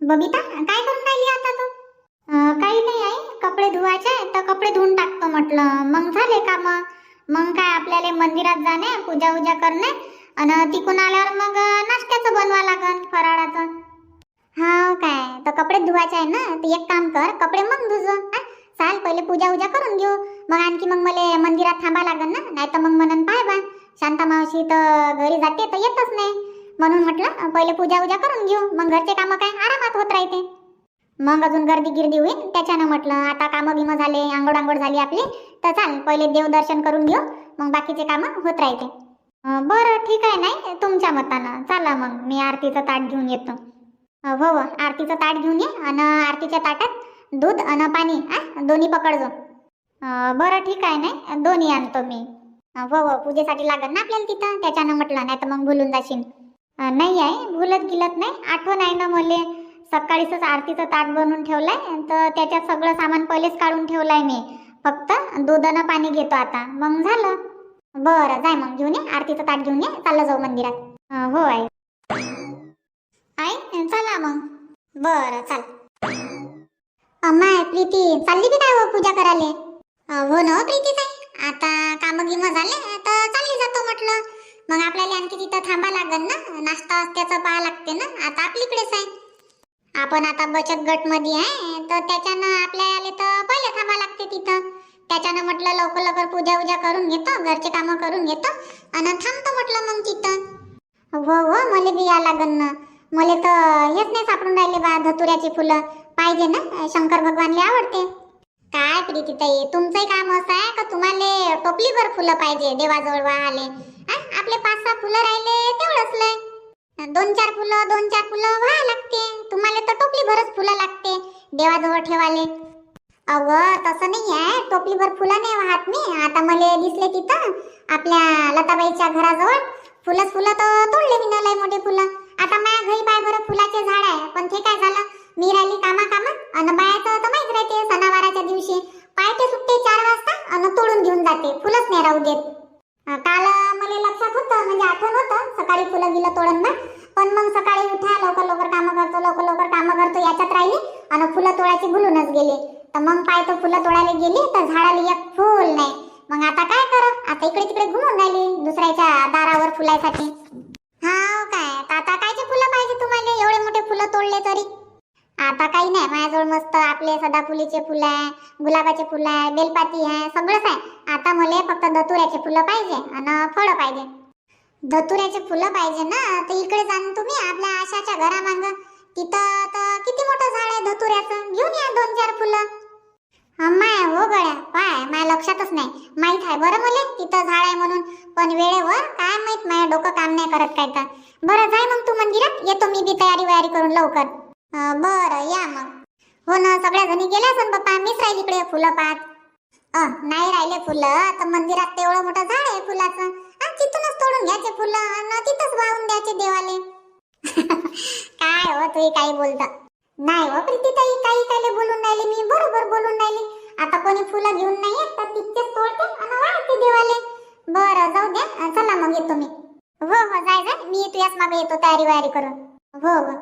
बबिता काय करून राहिली आता तू? काही नाही आहे कपडे धुवायचे तर कपडे धुवून टाकतो म्हटलं. मग झाले का मग काय आपल्याला मंदिरात जाणे पूजा उजा करणे आणि तिकून आल्यावर मग नाश्त्याचं बनवा लागन फराळाचं. हा काय तर कपडे धुवायचे आहे ना तर एक काम कर कपडे मग धुज चाल पहिले पूजा उजा करून घेऊ. मग आणखी मग मला मंदिरात थांबा लागन ना नाही तर मग म्हणन पाय बा शांता मावशी तर घरी जाते तर येतच नाही. म्हणून म्हटलं पहिले पूजा उजा करून घेऊ. मग घरचे कामं काय? आरामात होत राहते. मग अजून गर्दी गिर्दी होईल त्याच्यानं म्हटलं आता कामं बिमं झाले आंघोळ आंघोळ झाली आपली तर चाल पहिले देवदर्शन करून घेऊ मग बाकीचे कामं होत राहते. बरं ठीक आहे नाही तुमच्या मतानं. चला मग मी आरतीचं ताट घेऊन येतो. हो हो आरतीचं ताट घेऊन ये आणि आरतीच्या ताटात दूध आणि पाणी आ दोन्ही पकडजो. बरं ठीक आहे नाही दोन्ही आणतो मी. हो हो पूजेसाठी लागत ना आपल्याला तिथं? त्याच्यानं म्हटलं नाही तर मग भुलून जाशील. नाही आहे भुलत गिलत नाही. आठवण आहे ना मले. सकाळीच आरतीचं ताट बनवून ठेवलंय तर त्याच्यात सगळं सामान पहिलेच काढून ठेवलंय मी. फक्त दुधानं पाणी घेतो आता. मग झालं. बरं जाय मग घेऊन ये. आरतीचं ताट घेऊन ये. चाललं जाऊ मंदिरात. हो आई. आई चला मग. बरं चाल. अम्मा प्रीती चालली की काय हो पूजा करायला? हो ना हो प्रीती ताई आता काम गिम झाले तर चालली जातो म्हटलं. मग आपल्याला आणखी तिथं थांबा लागेल ना? नाश्ता त्याचं पाहा लागते ना? आता आपलीकडेच आहे. आपण आता बचत गटमध्ये आहे तर त्याच्यानं आपल्या आले तर पहिले थांबा लागते तिथं. त्याच्यानं म्हटलं लवकर लवकर पूजा उजा करून घेतो घरचे कामं करून घेतो आणि थांबतो म्हटलं मग तिथं. हो हो मला बी या लागन ना. मला तर हेच नाही सापडून राहिले बा धतुऱ्याची फुलं. पाहिजे ना? शंकर भगवानले आवडते. काय प्रीतीताई तुमचंही काम असं आहे का तुम्हाला टोपलीभर फुलं पाहिजे देवाजवळ वाहाले? आपले पाच सहा फुलं राहिले तेवढंच लय दोन चार फुलं दोन चार फुलं व्हा लागते. तुम्हाला तर टोपली भरच फुलं लागते. देवाजवळ ठेवाले. अव तसं नाही आहे. टोपलीभर फुलं नाही वाहत मी. आता मला दिसले तिथं आपल्या लताबाईच्या घराजवळ. फुलंच फुलं तर तोडले मी लय मोठे फुलं. आता माझ्या घरी पाय बरं फुलाचे झाड आहे. पण ते काय झालं? मी राहिली कामा कामा अन बायाचं तर माहीत राहते सणावाराच्या दिवशी. पायटे सुटते चार वाजता अन तोडून घेऊन जाते. फुलंच नाही राहू देत. काल मला लक्षात होतं म्हणजे आठवण होतं सकाळी फुलं गेलं तोडून ना पण मग सकाळी उठा लवकर लवकर कामं करतो लवकर लवकर कामं करतो याच्यात राहिली. आणि फुलं तोडायची भुलूनच गेले. तर मग पाय तो फुलं तोडायला गेली तर झाडाला एक फुल नाही. मग आता काय कर? आता इकडे तिकडे घुमून राहिली दुसऱ्याच्या दारावर फुलायसाठी. हा हो काय? आता कायचे फुलं पाहिजे तुम्हाला? एवढे मोठे फुलं तोडले तरी. आता काही नाही माझ्याजवळ मस्त आपले सदाफुलीचे फुलं आहे गुलाबाचे फुलं आहे बेलपाती आहे सगळंच आहे. आता मला फक्त धतुऱ्याचे फुलं पाहिजे आणि फळं पाहिजे. धतुऱ्याचे फुलं पाहिजे ना तर इकडे जाण तुम्ही आपल्या आशाच्या घरामाग. तिथं तर किती मोठं झाड आहे धतुऱ्याचं? घेऊन या दोन चार फुलं. माय हो गड्या पाय माझ्या लक्षातच नाही. माहीत आहे बरं मुले तिथं झाड आहे म्हणून. पण वेळेवर काय माहीत माझ्या डोकं काम नाही करत काय तर बरं जाय मग तू मंदिरात येतो मी बी तयारी वयारी करून लवकर अं, बरं या मग हो ना सगळ्या जणी गेल्या असन बाप्पा मीच राहिली इकडे फुलं पाहत अं, नाही राहिले फुलं तर मंदिरात तेवढं मोठं झाड आहे फुलाचं अं, तिथूनच तोडून घ्यायचे फुलं आणि तिथंच वाहून द्यायचे देवाले काय हो तुम्ही काही बोलता? नाही हो प्रीतीताई काही काही बोलून राहिले मी बरोबर बोलून राहिले. आता कोणी फुलं घेऊन नाही येत तर तितकेच तोडते आणि वाढते देवाले. बरं जाऊ द्या चला मग येतो मी. हो हो जाय जाय मी तुझ्याच मागे येतो तयारी वयारी करून. हो हो.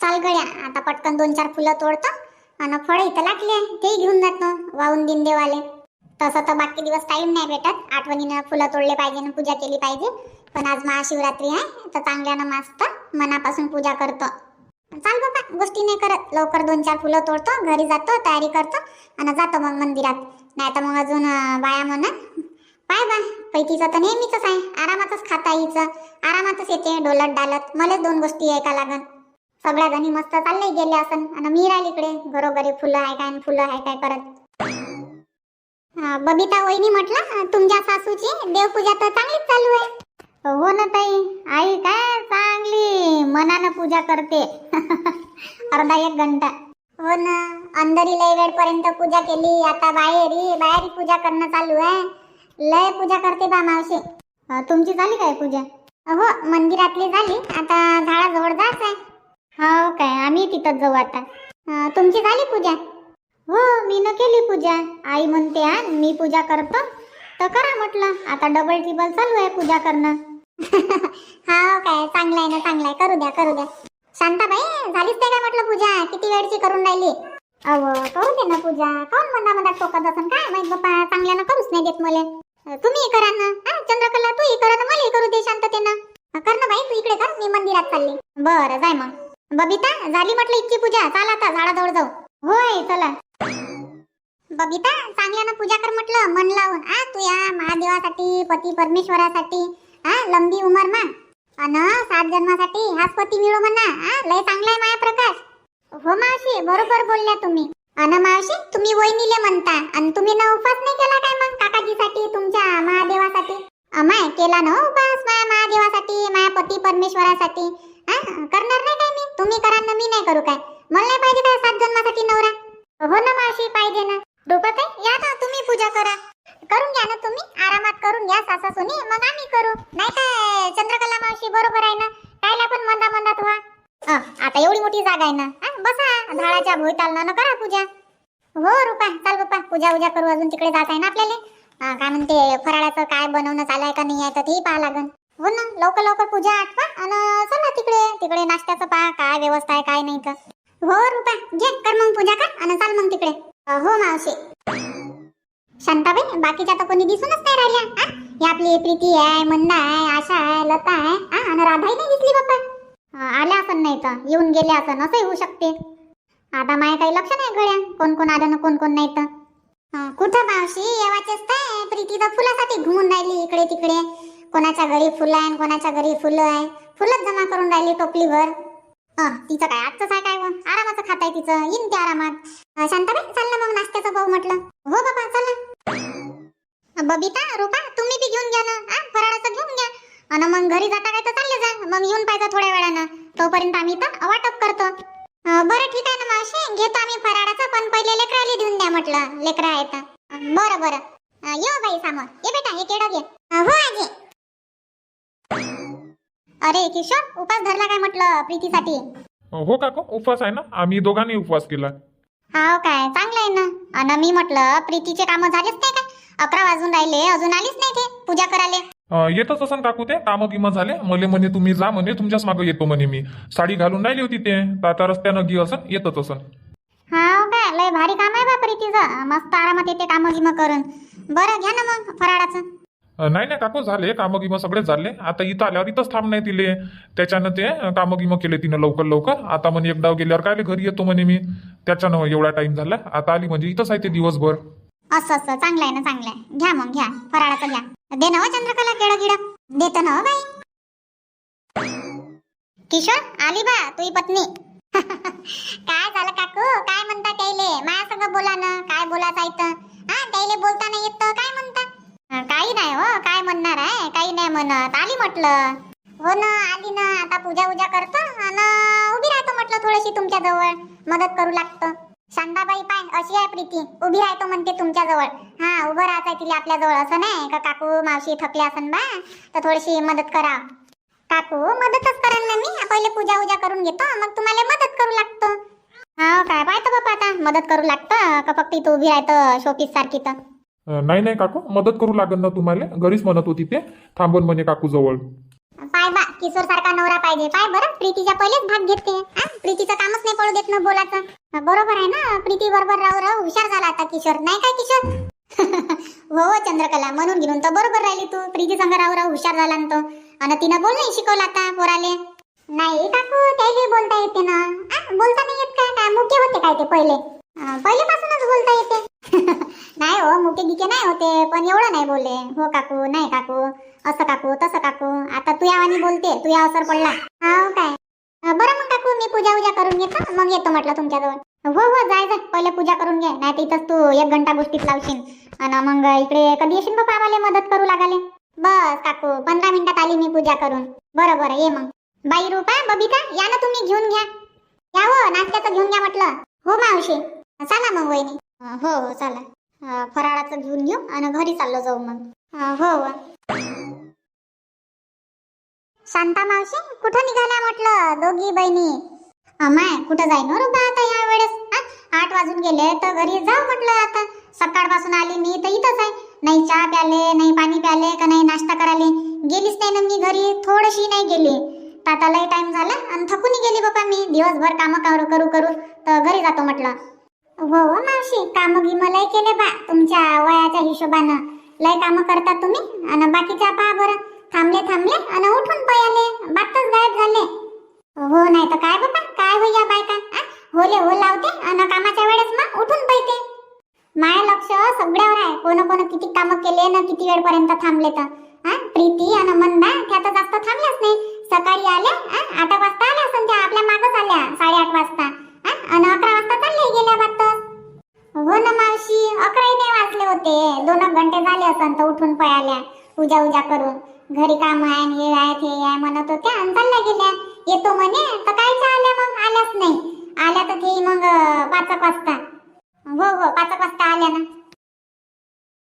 चाल गड्या आता पटकन दोन चार फुलं तोडतो. आणि फळ इथं लागले ते घेऊन जातो वाहून दिन देवाले. तसं तर बाकी दिवस टाइम नाही भेटत. आठवणीनं फुलं तोडले पाहिजे आणि पूजा केली पाहिजे. पण आज महाशिवरात्री आहे तर चांगल्यानं मस्त मनापासून पूजा करतो. चाल बाबा गोष्टी नाही करत. लवकर दोन चार फुलं तोडतो घरी जातो तयारी करतो आणि जातो मग मंदिरात. नाही तर मग अजून बाया म्हणा पाय बा पैकीचं तर नेहमीच आहे. आरामातच खाता हिचं आरामातच येते डोलत डालत. मलाच दोन गोष्टी ऐका लागन. सगळ्या जणी मस्त चालले गेले असन. आणि मी राहिली इकडे. घरोघरी फुलं आहे काय आणि फुलं आहे काय करत. बबिता वहिनी म्हटलं तुमच्या सासूची देवपूजा तर चांगलीच चालू आहे. हो ना ताई. आई काय चांगली? मनानं पूजा करते. अर्धा एक घंटा. हो ना अंदरी लय वेळपर्यंत पूजा केली. आता बाहेरी बाहेरी पूजा करणं चालू आहे. लय पूजा करते बा मावशी. तुमची झाली काय पूजा? हो मंदिरातली झाली. आता झाडाजवळ जायचं आहे हो काय आम्ही तिथं जाऊ आता. तुमची झाली पूजा? हो मी न केली पूजा. आई म्हणते हा मी पूजा करतो. तर करा म्हटलं आता डबल टिबल चालू आहे पूजा करणं. हा हो काय चांगलं आहे ना चांगलं आहे. करू द्या करू द्या. शांताबाई झालीच नाही काय म्हटलं पूजा? किती वेळची करून राहिली? अव करू दे ना पूजा. काऊन मधा मधात टोकत असन? काय माहीत बाप्पा चांगल्यानं करूच नाही देत मले. तुम्ही करा ना. चंद्रकला तू करा ना. मलाही करू दे शांततेनं. कर ना बाई तू इकडे कर. मी मंदिरात चालली. बरं जाय मग. बबिता झाली म्हटलं इतकी पूजा? चाल आता झाडाजवळ जाऊ. होय चला. बबिता चांगल्यानं पूजा कर म्हटलं मन लावून. आ तू या महादेवासाठी पती परमेश्वरासाठी हा लंबी उमर मा अन सात जन्मासाठी हाच पती मिळो म्हणा. हा लय चांगला आहे माया प्रकाश. हो मावशी बरोबर बोलल्या तुम्ही. अन मावशी तुम्ही वहिनीले म्हणता. आणि तुम्ही ना उपास नाही केला काय मग काकाजीसाठी तुमच्या महादेवासाठी? अमाय केला ना उपास माया महादेवासाठी माया पती परमेश्वरासाठी? हा करणार नाही काय मी? तुम्ही करा ना मी नाही करू काय. मला नाही पाहिजे काय सात जन्मासाठी नवरा? हो ना मावशी पाहिजे ना. रुपत या ना तुम्ही पूजा करा. करून घ्या ना तुम्ही आरामात करून घ्या सासा सुनी मग आम्ही करू. नाही काय चंद्रकला मावशी बरोबर आहे ना कायला पण मंदा मंदात व्हा. आता एवढी मोठी जागा आहे ना बसा झाडाच्या भोवतालनं करा पूजा. हो रुपा चाल बाप्पा पूजा उजा करू अजून तिकडे जात आहे ना आपल्याला. काय म्हणते फराळाचं काय बनवणं चालू आहे का नाही आहे तर तेही पाहा लागन. हो ना लवकर लवकर पूजा आठवा आणि चला तिकडे तिकडे नाश्त्याचं पहा काय व्यवस्था आहे काय नाही तर. हो रुपा घे कर मग पूजा कर आणि चाल मग तिकडे. हो मावशी. शांताबाई बाकीच्या तर कोणी दिसूनच नाही राहिल्या हे ही आपली प्रीती आहे मंदा आहे आशा आहे लता आहे हा आणि राधाही नाही दिसली बाप्पा. आल्या असं नाही तर येऊन गेले असं असंही होऊ शकते. आता माय काही लक्ष नाही गळ्या कोण कोण आलं ना कोण कोण नाही तर. कुठं मावशी येवाचेच काय प्रीती तर फुलासाठी घुमून राहिली इकडे तिकडे कोणाच्या घरी फुलं आहे आणि कोणाच्या घरी फुलं आहे फुलंच जमा करून राहिली टोपलीभर. तिचं काय आजचं काय काय आरामाचं खात आहे तिचं. येईन ते आरामात. अ, शांताबाई चाललं मग नाश्त्याचं पाहू म्हटलं. हो बाबा चला बबिता रुपा तुम्ही बी घेऊन घ्या ना. फराळाचं घेऊन घ्या. आणि मग घरी जाता काय तर चालले जा. मग येऊन पाहिजे थोड्या वेळानं. तोपर्यंत आम्ही तर वाटप करतो. बरं ठीक आहे ना मावशी. घेतो आम्ही फराळाचं पण पहिले लेकराला देऊन द्या म्हटलं. लेकरं आहेत अ, बरं बरं. ये बाई सामोर. ये बेटा हे केडं घे. हो आजी. अरे किशोर उपास धरला काय म्हटलं प्रीतीसाठी? हो काकू उपवास आहे ना. आम्ही दोघांनी उपवास केला. हाव काय चांगलं आहे ना. आणि मी म्हटलं प्रीतीचे कामं झालेच नाही काय अकरा वाजून राहिले अजून आलीच नाही ते पूजा करायला. अं, येतच असन काकू ते कामं गिमं झाले. मले म्हणे तुम्ही जा म्हणे तुमच्याच मागं येतो म्हणे मी. साडी घालून राहिली होती ते तर आता रस्त्यानं गी असन येतच असन. हाव काय लय भारी काम आहे बा प्रीतीचं. मस्त आरामात येते कामं गिमं करून. बरं घ्या ना मग फराळाचं. नाही नाही काकू झाले कामं गिमं सगळेच झाले. आता इथं आल्यावर इथंच थांब नाही तिले. त्याच्यानं ते कामं गिमं केले तिनं लवकर लवकर. आता म्हणे एक डाव गेल्यावर काय घरी येतो म्हणे मी. त्याच्यानं एवढा टाइम झाला. आता आली म्हणजे इथंच आहे ते दिवसभर. असं असं. चांगलं आहे ना चांगलं आहे. घ्या मग घ्या. फराळाचं घ्या. दे ना हो चंद्रकला केळं गिडं देत ना हो बाई. किशोर आली बा तुझी पत्नी. काय झालं काकू? काय म्हणता त्याले माझ्या संग बोला ना. काय बोलायचं हा त्याले बोलता नाही येत काय म्हणता? काही नाही हो काय म्हणणार आहे? काही नाही म्हणत. आली म्हटलं. हो ना आली ना. आता पूजा उजा करतो आणि उभी राहतो म्हटलं थोडीशी तुमच्या जवळ. मदत करू लागतो. शांताबाई पाय अशी आहे प्रीती. उभी राहतो म्हणते तुमच्या जवळ. हा उभं राहायचं तिला आपल्या जवळ. असं नाही का काकू मावशी थकले असन बा. तर थोडीशी मदत करा काकू मदतच कराल ना मी? पहिले पूजा उजा करून घेतो. मग तुम्हाला मदत करू लागतो. हा हो काय पाहतो बाप्पा आता. मदत करू लागतं. का फक्त इथं उभी राहतं शोपीस सारखी तर. नाही नाही काकू मदत करू लागेल ना तुम्हाला. घरीच म्हणत होती ते. थांबून म्हणे काकू जवळ. पाय बा किशोर सारखा नवरा पाहिजे. पाय बरं प्रीतीच्या पहिलेच भाग घेते हा? प्रीतीचं कामच नाही पडू देत ना बोलाचं बरोबर आहे ना? प्रीती बरोबर राहू राहू हुशार झाला आता किशोर. नाही काय किशोर? हो हो चंद्रकला म्हणून घेऊन तर बरोबर राहिली तू. प्रीती संग राहू राहू हुशार झाला ना तो. आणि तिनं बोल नाही शिकवलं आता पोराले. नाही काकू त्याले बोलता येते ना. आ, बोलता नाही येत काय काय मुके होते काय ते पहिले? अं, पहिलेपासूनच बोलता येते. नाही हो मुके गिके नाही होते पण एवढं नाही बोलले. हो काकू नाही काकू असं काकू तसं काकू. आता तू यावानी बोलते तू या असर पडला. हा काय? बरं मग काकू मी पूजा उजा करून घेतो मग येतो म्हटलं तुमच्याजवळ. हो हो जाय जाय पहिले पूजा करून घे नाही तर इथंच तू एक घंटा गोष्टीत लावशील. आणि मग इकडे कधी येशील बाबा आम्हाला मदत करू लागाले? बस काकू पंधरा मिनिटात आली मी पूजा करून. बरं बरं ये मग. बाई रूपा बबिता या ना तुम्ही घेऊन घ्या. या हो नाश्त्याचं घेऊन घ्या म्हटलं. हो मावशी. चला मग वहिनी. हो हो चला फराळाचं घेऊन घेऊ आणि घरी चाललो जाऊ मग. हो हो. शांता मावशी कुठं निघाल्या म्हटलं? दोघी बहिणी. अमाय कुठं जाईन हो रुपा आता या वेळेस आठ वाजून गेले तर घरी जाऊ म्हटलं आता. सकाळपासून आली मी तर इथंच आहे. नाही चहा प्याले नाही पाणी प्याले का नाही नाश्ता करायले. गेलीच नाही ना मी घरी थोडीशी नाही गेली. आता लई टाइम झाला आणि थकून गेली बाबा मी. दिवसभर कामं करू करू करू तर घरी जातो म्हटलं. हो हो मावशी कामं गिमं लय केले बा तुमच्या वयाच्या हिशोबानं. लय कामं करता तुम्ही आणि बाकीच्या पहा बरं. थांबले थांबले आणि उठून पयाले बातच गायब झाले. हो नाही तर काय बाबा काय हो या बायका होले हो लावते आणि कामाच्या वेळेस मग उठून पैते माय लक्ष सगळ्यावर आहे. कोण कोण किती काम केले ना किती वेळपर्यंत थांबले तर. हा प्रीती आणि मंदा त्या तर जास्त थांबल्याच नाही. सकाळी आले आठ वाजता घंटे तर उठून पळाल्या पूजा उजा करून. घरी काम आहे आणि हे आहे आहे म्हणत होत्या आणि चालल्या गेल्या. येतो म्हणे तर कायच्या आल्या मग? आल्याच नाही. आल्या तर ते मग पाच वाजता. हो हो पाच वाजता आल्या ना.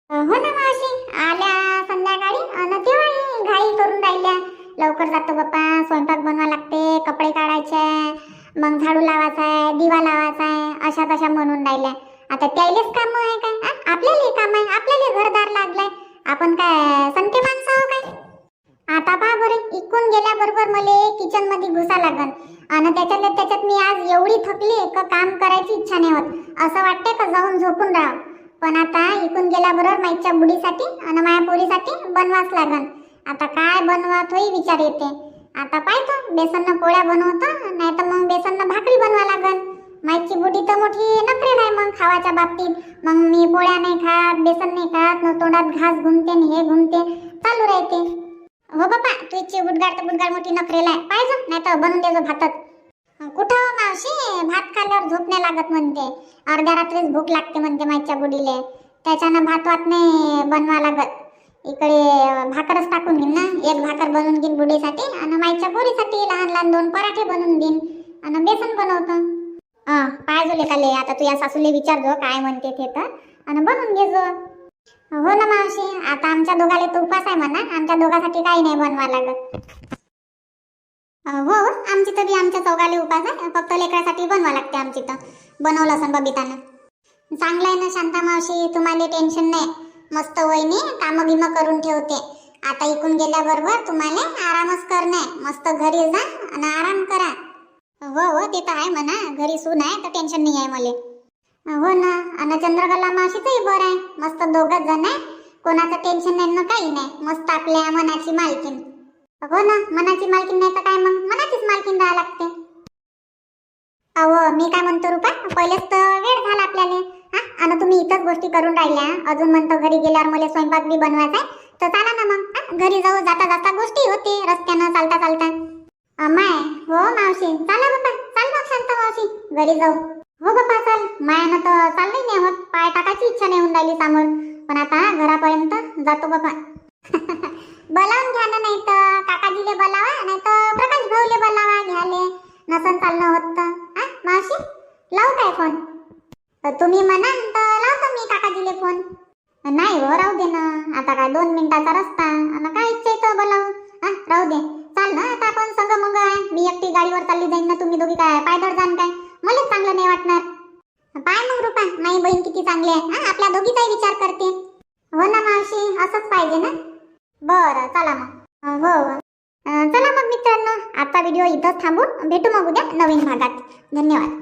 हो ना मावशी. आल्या संध्याकाळी. आणि तेव्हा घाई करून राहिल्या. लवकर जातो बाप्पा. स्वयंपाक बनवा लागते. कपडे काढायचे मग झाडू लावायचा आहे. दिवा लावायचा आहे. अशा तशा म्हणून राहिल्या. आता त्यालेच काम आहे काय आपल्याला काम आहे आपल्याला घरदार लागलाय. आपण काय संते माणसं आहो काय? आता पहा बरं इकून गेल्याबरोबर मला किचनमध्ये घुसा लागन. आणि त्याच्यात त्याच्यात मी आज एवढी थकली का काम करायची इच्छा नाही होत. असं वाटतंय का जाऊन झोपून राहावं? पण आता इकून गेल्याबरोबर माईच्या बुडीसाठी आणि माझ्या पोरीसाठी बनवाच लागन. आता काय बनवा तोही विचार येते. आता पाहतो बेसननं पोळ्या बनवतो नाही तर मग बेसननं भाकरी बनवा लागन. माईची बुटी तर मोठी नखरे आहे मग खावाच्या बाबतीत. मग मी पोळ्या नाही खात बेसन नाही खात न तोंडात घास घुमते हे घुमते. चालू राहते. हो बाबा तुझी बुडगाड तर बुडगाड मोठी नखरेला आहे. पाहिजे नाही तर बनवून देजो भातच. कुठं हो मावशी? भात खाल्ल्यावर झोप नाही लागत म्हणते. अर्ध्या रात्रीच भूक लागते म्हणते माईच्या बुडीले त्याच्यानं भात वात नाही बनवा लागत. इकडे भाकरच टाकून घेईन ना. एक भाकर बनवून घेईन बुडीसाठी आणि माईच्या पोरीसाठी लहान लहान दोन पराठे बनवून देईन. आणि बेसन बनवतो. हा पाहिजे लेकाले आता तू या सासूले विचारजो काय म्हणते ते तर. आणि बनवून घेजो हो ना मावशी आता आमच्या दोघाले तर उपास आहे म्हणा. आमच्या दोघासाठी काही नाही बनवा लागत. हो, हो आमची तर बी आमच्या चौघाले उपास आहे. फक्त लेकरासाठी बनवा लागते आमची तर. बनवलं असं बबितानं. चांगलं आहे ना शांता मावशी? तुम्हाला टेन्शन नाही. मस्त वहिनी कामं बिमं करून ठेवते. आता इकून गेल्याबरोबर तुम्हाला आरामच करणे. मस्त घरी जा आणि आराम करा. हो हो ते तर आहे म्हणा. घरी सून आहे तर टेन्शन नाही आहे मला. हो ना आणि चंद्रकला मावशीचंही बरं आहे. मस्त दोघंच जण आहे. कोणाचं टेन्शन नाही ना काही नाही. मस्त आपल्या मनाची मालकीन हो ना मनाची मालकीन नाही तर काय मग? मनाचीच मालकीन राहा लागते. अहो मी काय म्हणतो रुपा पहिलेच तर वेळ झाला आपल्याला. हा आणि तुम्ही इथंच गोष्टी करून राहिल्या. अजून म्हणतो घरी गेल्यावर मला स्वयंपाक बी बनवायचा आहे. तर चाला ना मग. घरी जाऊ जाता जाता गोष्टी होते रस्त्यानं चालता चालता. अमाय हो मावशी. चला बाप्पा चाल मग शांत मावशी. घरी जाऊ. हो बाप्पा चाल. मायानं तर चाललंय नाही होत. पाय टाकायची इच्छा नाही होऊन राहिली समोर. पण आता घरापर्यंत जातो बाबा बोलावून घ्या ना नाही तर काकाजीले बोलावा नाही तर प्रकाश भाऊले बोलावा घ्याले नसन चालणं होत तर. मावशी? लावू काय फोन? तर तुम्ही म्हणाल तर लावतो मी काकाजीले फोन. नाही हो राहू दे ना. आता काय दोन मिनिटाचा रस्ता. आणि काय इच्छा येतो बोलावू. हा राहू दे. चाल ना आता आपण संग मंग आहे. मी एकटी गाडीवर चालली जाईन ना तुम्ही दोघी काय? पायदळ जाण काय? मलाच चांगलं नाही वाटणार. पाय मग रुपा माई बहीण किती चांगली आहे. हा आपल्या दोघीचाही विचार करते. हो ना मावशी असंच पाहिजे ना? बरं चला मग. हो, हो. चला मग मित्रांनो आता व्हिडिओ इथंच थांबून भेटू मग उद्या नवीन भागात. धन्यवाद.